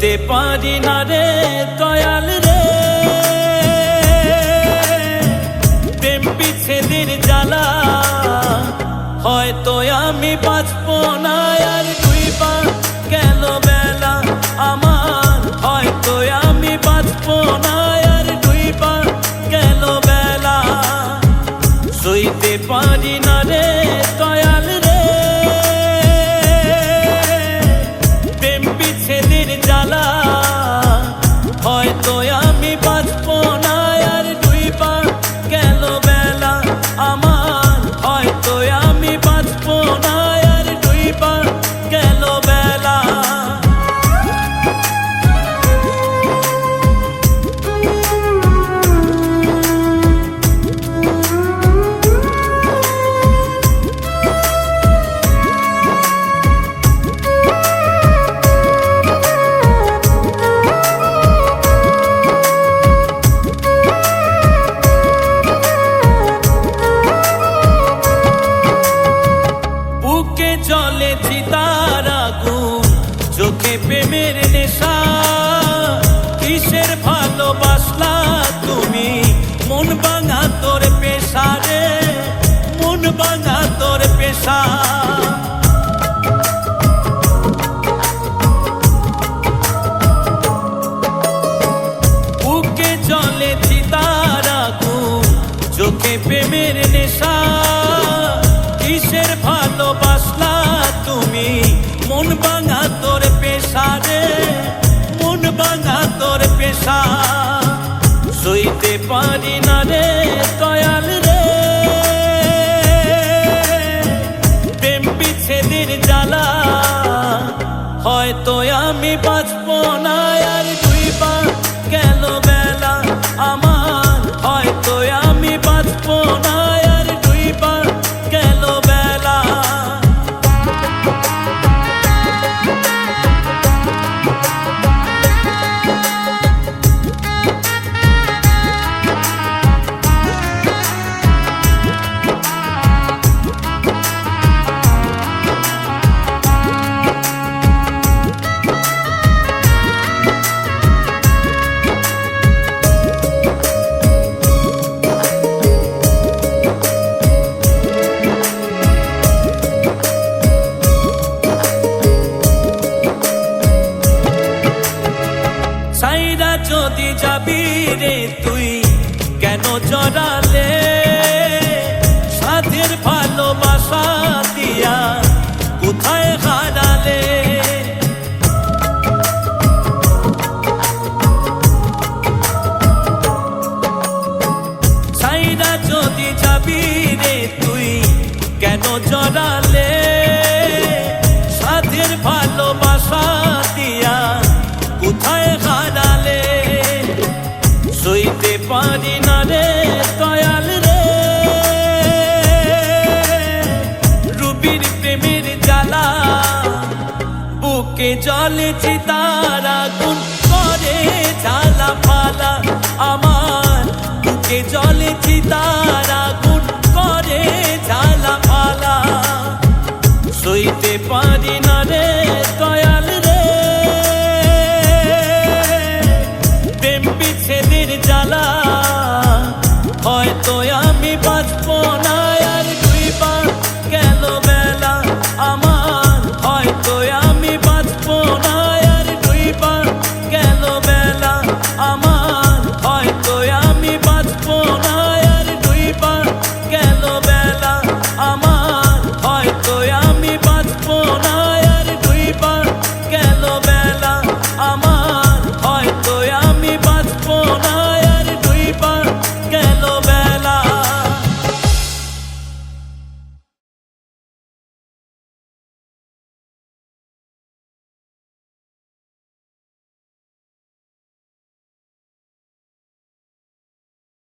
দিতে পারি না রে দয়াল রে। প্রেম বিচ্ছেদের জ্বালা হয়তো আমি বাঁচব কিসের ভালোবাসলা তুমি? মন ভাঙা তোর পেশা রে মন ভাঙা তোর পেশা। বুকে জলে চিতার আগুন, চোখে প্রেমের নেশা। কিসের ভালোবাসলা তুমি? মন ভাঙা তোর পেশা রে মন তোর পেশা। সইতে পারি না রে দয়াল রে। প্রেম বিচ্ছেদের জ্বালা, হয়তো আমি বাঁচব না। আর দুইবার গেল বেলা, আমার সাইরা যদি যাবি রে তুই কেন জড়ালে সাধের ভালোবাসা দিয়া কোথায় হারালে? সাইরা যদি যাবি রে তুই কেন জড়ালে সাধের ভালোবাসা বুকে জলে চিতার আগুন করে ঝালা ফালা আমার